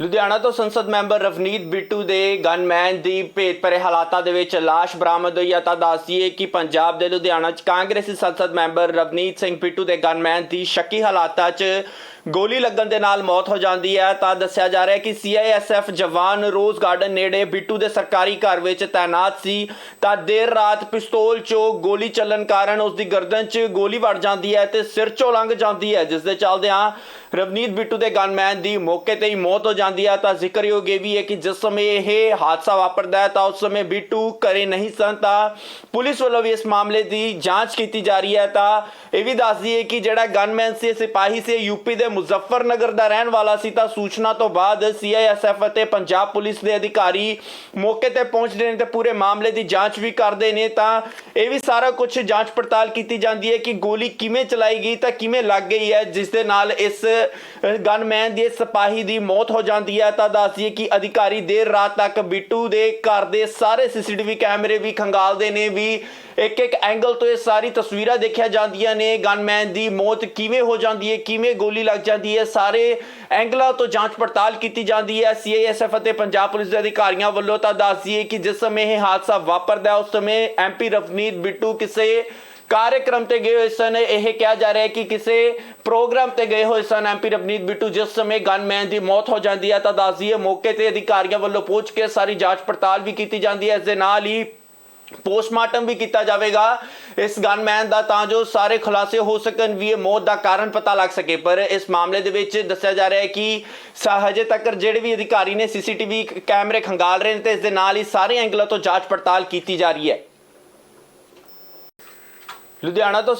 ਲੁਧਿਆਣਾ ਤੋਂ ਸੰਸਦ ਮੈਂਬਰ ਰਵਨੀਤ ਬਿੱਟੂ ਦੇ ਗਨਮੈਨ ਦੀ ਭੇਤਪਰੇ ਹਾਲਾਤਾਂ ਦੇ ਵਿੱਚ ਲਾਸ਼ ਬਰਾਮਦ ਹੋਈ ਹੈ ਤਾਂ ਦੱਸੀਏ ਕਿ ਪੰਜਾਬ ਦੇ ਲੁਧਿਆਣਾ 'ਚ ਕਾਂਗਰਸੀ ਸੰਸਦ ਮੈਂਬਰ ਰਵਨੀਤ ਸਿੰਘ ਬਿੱਟੂ ਦੇ ਗਨਮੈਨ ਦੀ ਸ਼ੱਕੀ ਹਾਲਾਤਾਂ 'ਚ ਗੋਲੀ ਲੱਗਣ ਦੇ ਨਾਲ ਮੌਤ ਹੋ ਜਾਂਦੀ ਹੈ। ਤਾਂ ਦੱਸਿਆ ਜਾ ਰਿਹਾ ਹੈ ਕਿ ਸੀਆਈਐਸਐਫ ਜਵਾਨ ਰੋਜ਼ ਗਾਰਡਨ ਨੇੜੇ ਬਿੱਟੂ ਦੇ ਸਰਕਾਰੀ ਘਰ ਵਿੱਚ ਤਾਇਨਾਤ ਸੀ। ਤਾਂ ਦੇਰ ਰਾਤ ਪਿਸਤੌਲ 'ਚੋਂ ਗੋਲੀ ਚੱਲਣ ਕਾਰਨ ਉਸ ਦੀ ਗਰਦਨ 'ਚ ਗੋਲੀ ਵੜ ਜਾਂਦੀ ਹੈ ਤੇ ਸਿਰ 'ਚੋਂ ਲੰਘ ਜਾਂਦੀ ਹੈ ਜਿਸ ਦੇ ਚੱਲਦਿਆਂ ਰਵਨੀਤ ਬਿੱਟੂ ਦੇ ਗਨਮੈਨ ਦੀ ਮੌਕੇ ਤੇ ਹੀ ਮੌਤ ਹੋ ਜਾਂਦੀ ਹੈ। ਤਾਂ ਜ਼ਿਕਰਯੋਗ ਇਹ ਵੀ ਹੈ ਕਿ ਜਿਸ ਸਮੇਂ ਇਹ ਹਾਦਸਾ ਵਾਪਰਦਾ ਹੈ, ਤਾਂ ਉਸ ਸਮੇਂ ਬਿੱਟੂ ਘਰੇ ਨਹੀਂ ਸਨ। ਤਾਂ ਪੁਲਿਸ ਵੱਲੋਂ ਵੀ ਇਸ ਮਾਮਲੇ ਦੀ ਜਾਂਚ ਕੀਤੀ ਜਾ ਰਹੀ ਹੈ। ਤਾਂ ਇਹ ਵੀ ਦੱਸ ਦਈਏ ਕਿ ਜਿਹੜਾ ਗਨਮੈਨ ਸੀ ਸਿਪਾਹੀ ਸੀ ਯੂਪੀ ਦੇ ਮੁਜ਼ੱਫਰਨਗਰ ਦਾ ਰਹਿਣ ਵਾਲਾ ਸੀ, ਤਾਂ ਸੂਚਨਾ ਤੋਂ ਬਾਅਦ ਸੀਆਈਐਸਐਫ ਅਤੇ ਪੰਜਾਬ ਪੁਲਿਸ ਦੇ ਅਧਿਕਾਰੀ ਮੌਕੇ ਤੇ ਪਹੁੰਚਦੇ ਨੇ ਤੇ ਪੂਰੇ ਮਾਮਲੇ ਦੀ ਜਾਂਚ ਵੀ ਕਰਦੇ ਨੇ। ਤਾਂ ਇਹ ਵੀ ਸਾਰਾ ਕੁਝ ਜਾਂਚ ਪੜਤਾਲ ਕੀਤੀ ਜਾਂਦੀ ਹੈ ਕਿ ਗੋਲੀ ਕਿਵੇਂ ਚਲਾਈ ਗਈ ਤਾਂ ਕਿਵੇਂ ਲੱਗ ਗਈ ਹੈ, ਜਿਸ ਦੇ ਨਾਲ ਇਸ ਗਨਮੈਨ ਦੇ ਸਿਪਾਹੀ ਦੀ ਮੌਤ ਹੋ ਜਾਂਦੀ ਹੈ। ਤਾਂ ਦੱਸੀਏ ਕਿ ਅਧਿਕਾਰੀ ਦੇਰ ਰਾਤ ਤੱਕ ਬਿੱਟੂ ਦੇ ਘਰ ਦੇ ਸਾਰੇ ਸੀਸੀਟੀਵੀ ਕੈਮਰੇ ਵੀ ਖੰਗਾਲਦੇ ਨੇ, ਵੀ ਇੱਕ ਇੱਕ ਐਂਗਲ ਤੋਂ ਇਹ ਸਾਰੀ ਤਸਵੀਰਾਂ ਦੇਖਿਆ ਜਾਂਦੀਆਂ ਨੇ। ਗਨਮੈਨ ਦੀ ਮੌਤ ਕਿਵੇਂ ਹੋ ਜਾਂਦੀ ਹੈ, ਕਿਵੇਂ ਗੋਲੀ ਲੱਗ ਜਾਂਦੀ ਹੈ। ਸਾਰੇ ਐਂਗਲਾਂ ਤੋਂ ਜਾਂਚ ਪੜਤਾਲ ਕੀਤੀ ਜਾਂਦੀ ਹੈ। ਸੀਆਈਐਸਐਫ ਅਤੇ ਪੰਜਾਬ ਪੁਲਿਸ ਦੇ ਅਧਿਕਾਰੀਆਂ ਵੱਲੋਂ ਤਾਂ ਦੱਸੀਏ ਕਿ ਜਿਸ ਸਮੇਂ ਇਹ ਹਾਦਸਾ ਵਾਪਰਦਾ ਉਸ ਸਮੇਂ ਐਮਪੀ ਰਵਨੀਤ ਬਿੱਟੂ ਕਿਸੇ ਕਾਰਜਕ੍ਰਮ ਤੇ ਗਏ ਹੋਏ ਸਨ। ਇਹ ਕਿਹਾ ਜਾ ਰਿਹਾ ਹੈ ਕਿ ਕਿਸੇ ਪ੍ਰੋਗਰਾਮ ਤੇ ਗਏ ਹੋਏ ਸਨ ਐਮਪੀ ਰਵਨੀਤ ਬਿੱਟੂ। ਜਿਸ ਸਮੇਂ ਗਨਮੈਨ ਦੀ ਮੌਤ ਹੋ ਜਾਂਦੀ ਹੈ ਤਾਂ ਦੱਸਦੀਏ ਮੌਕੇ ਤੇ ਅਧਿਕਾਰੀਆਂ ਵੱਲੋਂ ਪਹੁੰਚ ਕੇ ਸਾਰੀ ਜਾਂਚ ਪੜਤਾਲ ਵੀ ਕੀਤੀ ਜਾਂਦੀ ਹੈ। ਇਸ ਦੇ ਨਾਲ ਹੀ ਪੋਸਟਮਾਰਟਮ ਵੀ ਕੀਤਾ ਜਾਵੇਗਾ। ਇਸ ਗਨਮੈਨ ਦਾ ਤਾਂ ਜੋ ਸਾਰੇ ਖੁਲਾਸੇ ਹੋ ਸਕਣ ਵੀ ਇਹ ਮੌਤ ਦਾ ਕਾਰਨ ਪਤਾ ਲੱਗ ਸਕੇ। ਪਰ ਇਸ ਮਾਮਲੇ ਦੇ ਵਿੱਚ ਦੱਸਿਆ ਜਾ ਰਿਹਾ ਹੈ ਕਿ ਸ- ਹਜੇ ਤੱਕ ਜਿਹੜੇ ਵੀ ਅਧਿਕਾਰੀ ਨੇ ਸੀਸੀਟੀਵੀ ਕੈਮਰੇ ਖੰਗਾਲ ਰਹੇ ਨੇ ਤੇ ਇਸ ਦੇ ਨਾਲ ਹੀ ਸਾਰੇ ਐਂਗਲਾਂ ਤੋਂ ਜਾਂਚ ਪੜਤਾਲ ਕੀਤੀ ਜਾ ਰਹੀ ਹੈ। ਲੁਧਿਆਣਾ ਤੋਂ